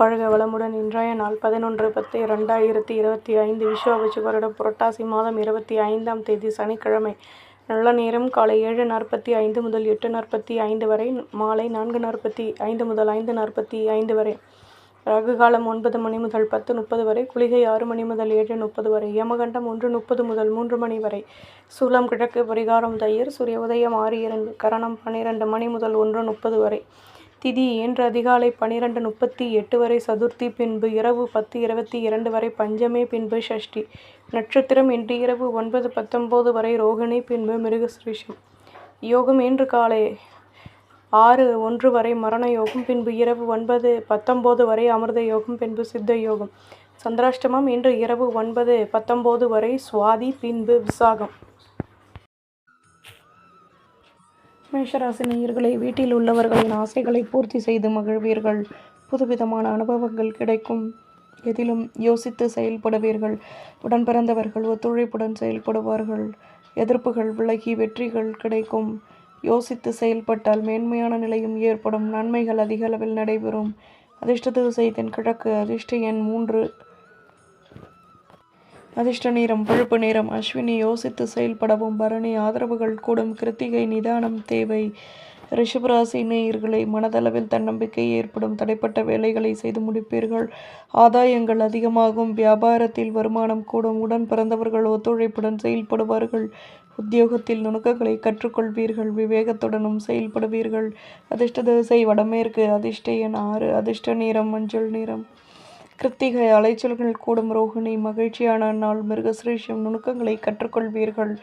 வாழ்க வளமுடன் இன்றைய நாள் பதினொன்று பத்து இரண்டாயிரத்தி இருபத்தி ஐந்து விஸ்வாவசு வருடம் புரட்டாசி மாதம் இருபத்தி ஐந்தாம் தேதி சனிக்கிழமை. நல்ல நேரம் காலை ஏழு நாற்பத்தி ஐந்து முதல் எட்டு நாற்பத்தி ஐந்து வரை மாலை நான்கு நாற்பத்தி ஐந்து முதல் ஐந்து நாற்பத்தி ஐந்து வரை. ராகு காலம் ஒன்பது மணி முதல் பத்து முப்பது வரை குளிகை ஆறு மணி முதல் ஏழு முப்பது வரை யமகண்டம் ஒன்று முப்பது முதல் மூன்று மணி வரை. சூலம் கிழக்கு பரிகாரம் தயிர் சூரிய உதயம் ஆறு இரண்டு கரணம் பன்னிரண்டு மணி முதல் ஒன்று முப்பது வரை. திதி இன்று அதிகாலை பனிரெண்டு முப்பத்தி எட்டு வரை சதுர்த்தி பின்பு இரவு பத்து இருபத்தி இரண்டு வரை பஞ்சமே பின்பு ஷஷ்டி. நட்சத்திரம் இன்று இரவு ஒன்பது பத்தொம்போது வரை ரோகிணி பின்பு மிருகசிருஷம். யோகம் இன்று காலை ஆறு ஒன்று வரை மரண யோகம் பின்பு இரவு ஒன்பது பத்தொம்போது வரை அமிர்த யோகம் பின்பு சித்த யோகம். சந்திராஷ்டமம் இன்று இரவு ஒன்பது பத்தொம்போது வரை சுவாதி பின்பு விசாகம். மேஷராசி நேயர்களை வீட்டில் உள்ளவர்களின் ஆசைகளை பூர்த்தி செய்து மகிழ்வீர்கள். புதுவிதமான அனுபவங்கள் கிடைக்கும். எதிலும் யோசித்து செயல்படுவீர்கள். உடன் பிறந்தவர்கள் ஒத்துழைப்புடன் செயல்படுவார்கள். எதிர்ப்புகள் விலகி வெற்றிகள் கிடைக்கும். யோசித்து செயல்பட்டால் மேன்மையான நிலையும் ஏற்படும். நன்மைகள் அதிக அளவில் நடைபெறும். அதிர்ஷ்ட திசை தென்கிழக்கு அதிர்ஷ்ட எண் மூன்று. அதிர்ஷ்ட நேரம் பழுப்பு நேரம் அஸ்வினி யோசித்து செயல்படவும் பரணி ஆதரவுகள் கூடும் கிருத்திகை நிதானம் தேவை. ரிஷபராசி நேயர்களை மனதளவில் தன்னம்பிக்கை ஏற்படும் தடைப்பட்ட வேலைகளை செய்து முடிப்பீர்கள். ஆதாயங்கள் அதிகமாகும் வியாபாரத்தில் வருமானம் கூடும் உடன் பிறந்தவர்கள் ஒத்துழைப்புடன் செயல்படுவார்கள். உத்தியோகத்தில் நுணுக்கங்களை கற்றுக்கொள்வீர்கள் விவேகத்துடனும் செயல்படுவீர்கள். அதிர்ஷ்ட திசை வடமேற்கு அதிர்ஷ்ட எண் ஆறு அதிர்ஷ்ட நிறம் மஞ்சள் நிறம் கிருத்திகை அலைச்சல்கள் கூடும் ரோகிணி மகிழ்ச்சியான நாள் மிருகசிரேஷம் நுணுக்கங்களை கற்றுக்கொள்வீர்கள்.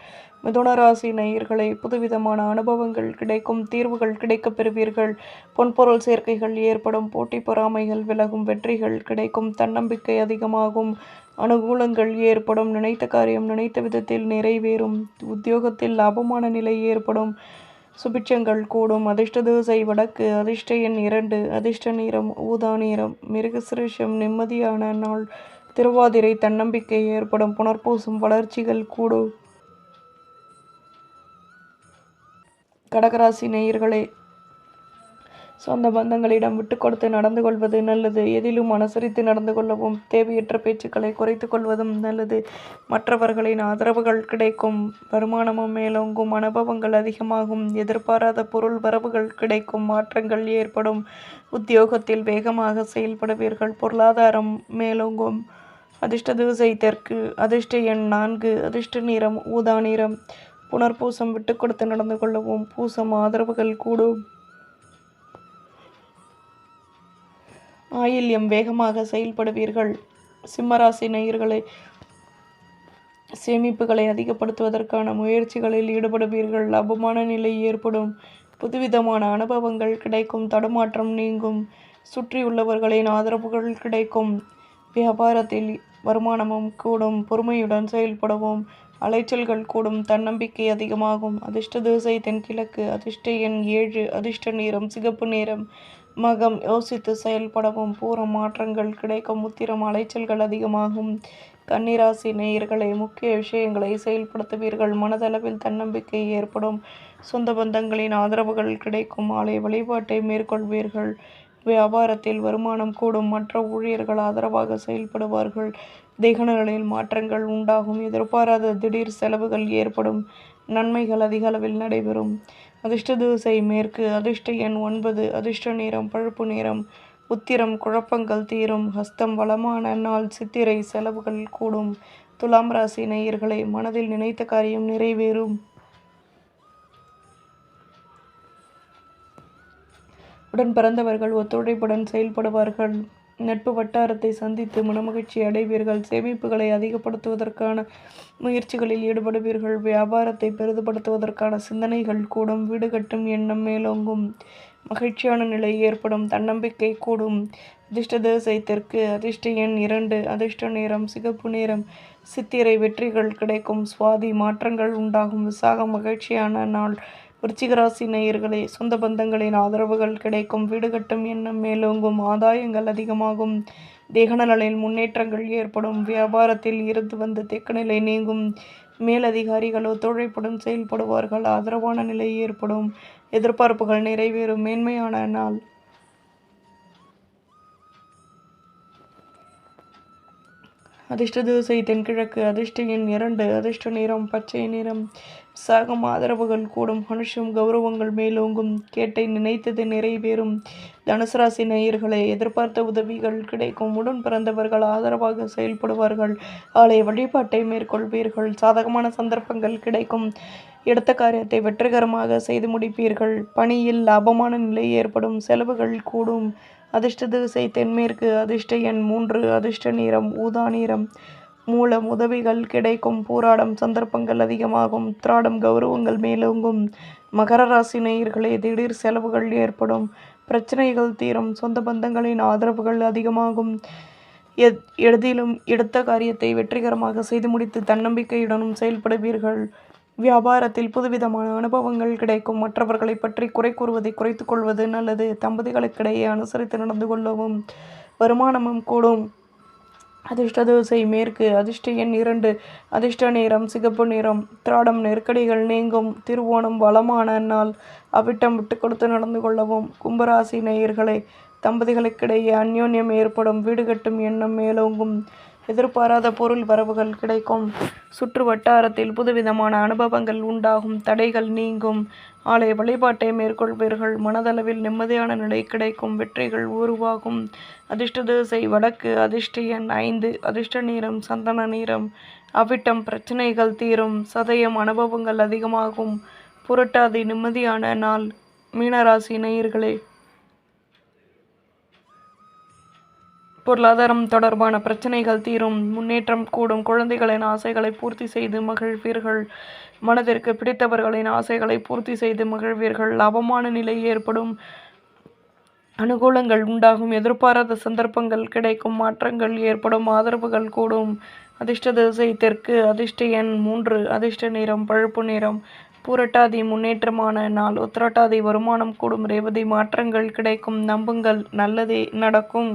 மிதுனராசி நேயர்களை புதுவிதமான அனுபவங்கள் கிடைக்கும் தீர்வுகள் கிடைக்கப் பெறுவீர்கள். பொன்பொருள் சேர்க்கைகள் ஏற்படும் போட்டி பொறாமைகள் விலகும் வெற்றிகள் கிடைக்கும் தன்னம்பிக்கை அதிகமாகும். அனுகூலங்கள் ஏற்படும் நினைத்த காரியம் நினைத்த விதத்தில் நிறைவேறும் உத்தியோகத்தில் லாபமான நிலை ஏற்படும். சுபிட்சங்கள் கூடும். அதிர்ஷ்ட தோசை வடக்கு அதிர்ஷ்ட எண் இரண்டு அதிர்ஷ்ட நேரம் ஊதா நேரம் மிருகசிருஷம் நிம்மதியான நாள் திருவாதிரை தன்னம்பிக்கை ஏற்படும் புனர்பூசும் வளர்ச்சிகள் கூடும். கடகராசி நேயர்களே சொந்த பந்தங்களிடம் விட்டு கொடுத்து நடந்து கொள்வது நல்லது. எதிலும் அனுசரித்து நடந்து கொள்ளவும் தேவையற்ற பேச்சுக்களை குறைத்து கொள்வதும் நல்லது. மற்றவர்களின் ஆதரவுகள் கிடைக்கும் வருமானமும் மேலோங்கும் அனுபவங்கள் அதிகமாகும் எதிர்பாராத பொருள் வரவுகள் கிடைக்கும் மாற்றங்கள் ஏற்படும். உத்தியோகத்தில் வேகமாக செயல்படுவீர்கள். பொருளாதாரம் மேலோங்கும். அதிர்ஷ்ட திசை தெற்கு அதிர்ஷ்ட எண் நான்கு அதிர்ஷ்ட நிறம் ஊதா நிறம். புனர்பூசம் விட்டு கொடுத்து நடந்து கொள்ளவும் பூசம் ஆதரவுகள் கூடும். ஆயில்யம் வேகமாக செயல்படுவீர்கள். சிம்மராசி நேயர்களை சேமிப்புகளை அதிகப்படுத்துவதற்கான முயற்சிகளில் ஈடுபடுவீர்கள். லாபமான நிலை ஏற்படும். புதுவிதமான அனுபவங்கள் கிடைக்கும். தடுமாற்றம் நீங்கும். சுற்றியுள்ளவர்களின் ஆதரவுகள் கிடைக்கும். வியாபாரத்தில் வருமானமும் கூடும். பொறுமையுடன் செயல்படவும். அலைச்சல்கள் கூடும். தன்னம்பிக்கை அதிகமாகும். அதிர்ஷ்ட திசை தென்கிழக்கு. அதிர்ஷ்ட எண் ஏழு. அதிர்ஷ்ட நேரம் சிகப்பு நேரம் மகம் யோசித்து செயல்படவும் பூர மாற்றங்கள் கிடைக்கும் உத்திரம் அலைச்சல்கள் அதிகமாகும். கன்னிராசி நேயர்களை முக்கிய விஷயங்களை செயல்படுத்துவீர்கள். மனதளவில் தன்னம்பிக்கை ஏற்படும். சொந்த பந்தங்களின் ஆதரவுகள் கிடைக்கும். ஆலய வழிபாட்டை மேற்கொள்வீர்கள். வியாபாரத்தில் வருமானம் கூடும். மற்ற ஊழியர்கள் ஆதரவாக செயல்படுவார்கள். திகனங்களில் மாற்றங்கள் உண்டாகும். எதிர்பாராத திடீர் செலவுகள் ஏற்படும். நன்மைகள் அதிக அளவில் நடைபெறும். அதிர்ஷ்ட தூசை மேற்கு அதிர்ஷ்ட எண் ஒன்பது அதிர்ஷ்ட நிறம் பழுப்பு நிறம் உத்திரம் குழப்பங்கள் தீரும் ஹஸ்தம் வளமான நாள் சித்திரை செலவுகள் கூடும் துலாம் ராசி நேயர்களை மனதில் நினைத்த காரியம் நிறைவேறும். உடன் பிறந்தவர்கள் ஒத்துழைப்புடன் செயல்படுவார்கள். நட்பு வட்டாரத்தை சந்தித்து மனமகிழ்ச்சி அடைவீர்கள். சேமிப்புகளை அதிகப்படுத்துவதற்கான முயற்சிகளில் ஈடுபடுவீர்கள். வியாபாரத்தை பெரிதுபடுத்துவதற்கான சிந்தனைகள் கூடும். வீடு கட்டும் எண்ணம் மேலோங்கும். மகிழ்ச்சியான நிலை ஏற்படும். தன்னம்பிக்கை கூடும். அதிர்ஷ்ட திசை தெற்கு அதிர்ஷ்ட எண் இரண்டு. அதிர்ஷ்ட நேரம் சிகப்பு நேரம் சித்திரை வெற்றிகள் கிடைக்கும். சுவாதி மாற்றங்கள் உண்டாகும். விசாகம் மகிழ்ச்சியான நாள். விருச்சிகராசி நேயர்களே சொந்த பந்தங்களின் ஆதரவுகள் கிடைக்கும். வீடு கட்டும் எண்ணம் மேலோங்கும். ஆதாயங்கள் அதிகமாகும். தேகநலனில் முன்னேற்றங்கள் ஏற்படும். வியாபாரத்தில் இருந்து வந்த தேக்கநிலை நீங்கும். மேலதிகாரிகளோ ஒத்துழைப்புடன் செயல்படுவார்கள். ஆதரவான நிலை ஏற்படும். எதிர்பார்ப்புகள் நிறைவேறும். மேன்மையான நாள். அதிர்ஷ்ட திசை தென்கிழக்கு. அதிர்ஷ்ட எண் இரண்டு. அதிர்ஷ்ட நிறம் பச்சை நிறம். சாகம் ஆதரவுகள் கூடும். மனுஷம் கௌரவங்கள் மேலோங்கும். கேட்டை நினைத்தது நிறைவேறும். தனுசு ராசி எதிர்பார்த்த உதவிகள் கிடைக்கும். உடன் பிறந்தவர்கள் ஆதரவாக செயல்படுவார்கள். ஆலய வழிபாட்டை மேற்கொள்வீர்கள். சாதகமான சந்தர்ப்பங்கள் கிடைக்கும். எடுத்த காரியத்தை வெற்றிகரமாக செய்து முடிப்பீர்கள். பணியில் லாபமான நிலை ஏற்படும். செலவுகள் கூடும். அதிர்ஷ்ட திசை தென்மேற்கு. அதிர்ஷ்ட எண் மூன்று. அதிர்ஷ்ட நிறம் ஊதா நிறம். மூலம் உதவிகள் கிடைக்கும். போராடம் சந்தர்ப்பங்கள் அதிகமாகும். உத்ராடம் கௌரவங்கள் மேலோங்கும். மகர ராசி நேயர்களே திடீர் செலவுகள் ஏற்படும். பிரச்சனைகள் தீரும். சொந்த பந்தங்களின் ஆதரவுகள் அதிகமாகும். எத் எதிலும் எடுத்த காரியத்தை வெற்றிகரமாக செய்து முடித்து தன்னம்பிக்கையுடனும் செயல்படுவீர்கள். வியாபாரத்தில் புதுவிதமான அனுபவங்கள் கிடைக்கும். மற்றவர்களை பற்றி குறை கூறுவதை குறைத்துக் கொள்வது நல்லது. தம்பதிகளுக்கிடையே அனுசரித்து நடந்து கொள்ளவும் வருமானமும் கூடும். அதிர்ஷ்ட தோசை மேற்கு அதிர்ஷ்ட எண் இரண்டு அதிர்ஷ்ட நிறம் சிகப்பு நிறம் திராடம் நெருக்கடிகள் நீங்கும் திருவோணம் வளமான நாள் அவிட்டம் விட்டு கொடுத்து நடந்து கொள்ளவும் கும்பராசி நேயர்களே தம்பதிகளுக்கிடையே அந்யோன்யம் ஏற்படும் வீடு கட்டும் எண்ணம் மேலோங்கும் எதிர்பாராத பொருள் வரவுகள் கிடைக்கும். சுற்று வட்டாரத்தில் புதுவிதமான அனுபவங்கள் உண்டாகும். தடைகள் நீங்கும். ஆலய வழிபாட்டை மேற்கொள்வீர்கள் மனதளவில் நிம்மதியான நிலை கிடைக்கும். வெற்றிகள் உருவாகும். அதிர்ஷ்ட திசை வடக்கு அதிர்ஷ்ட எண் ஐந்து அதிர்ஷ்ட நீரம் சந்தன நிறம். அவிட்டம் பிரச்சனைகள் தீரும். சதயம் அனுபவங்கள் அதிகமாகும். புரட்டாதி நிம்மதியான நாள். மீனராசி நேயர்களே பொருளாதாரம் தொடர்பான பிரச்சனைகள் தீரும். முன்னேற்றம் கூடும். குழந்தைகளின் ஆசைகளை பூர்த்தி செய்து மகிழ்வீர்கள். மனதிற்கு பிடித்தவர்களின் ஆசைகளை பூர்த்தி செய்து மகிழ்வீர்கள். லாபமான நிலை ஏற்படும். அனுகூலங்கள் உண்டாகும். எதிர்பாராத சந்தர்ப்பங்கள் கிடைக்கும். மாற்றங்கள் ஏற்படும். ஆதரவுகள் கூடும். அதிர்ஷ்ட திசை தெற்கு அதிர்ஷ்ட எண் மூன்று அதிர்ஷ்ட நிறம் பழுப்பு நிறம். பூரட்டாதி முன்னேற்றமான நாள். உத்திரட்டாதி வருமானம் கூடும். ரேவதி மாற்றங்கள் கிடைக்கும். நம்புங்கள். நல்லதே நடக்கும்.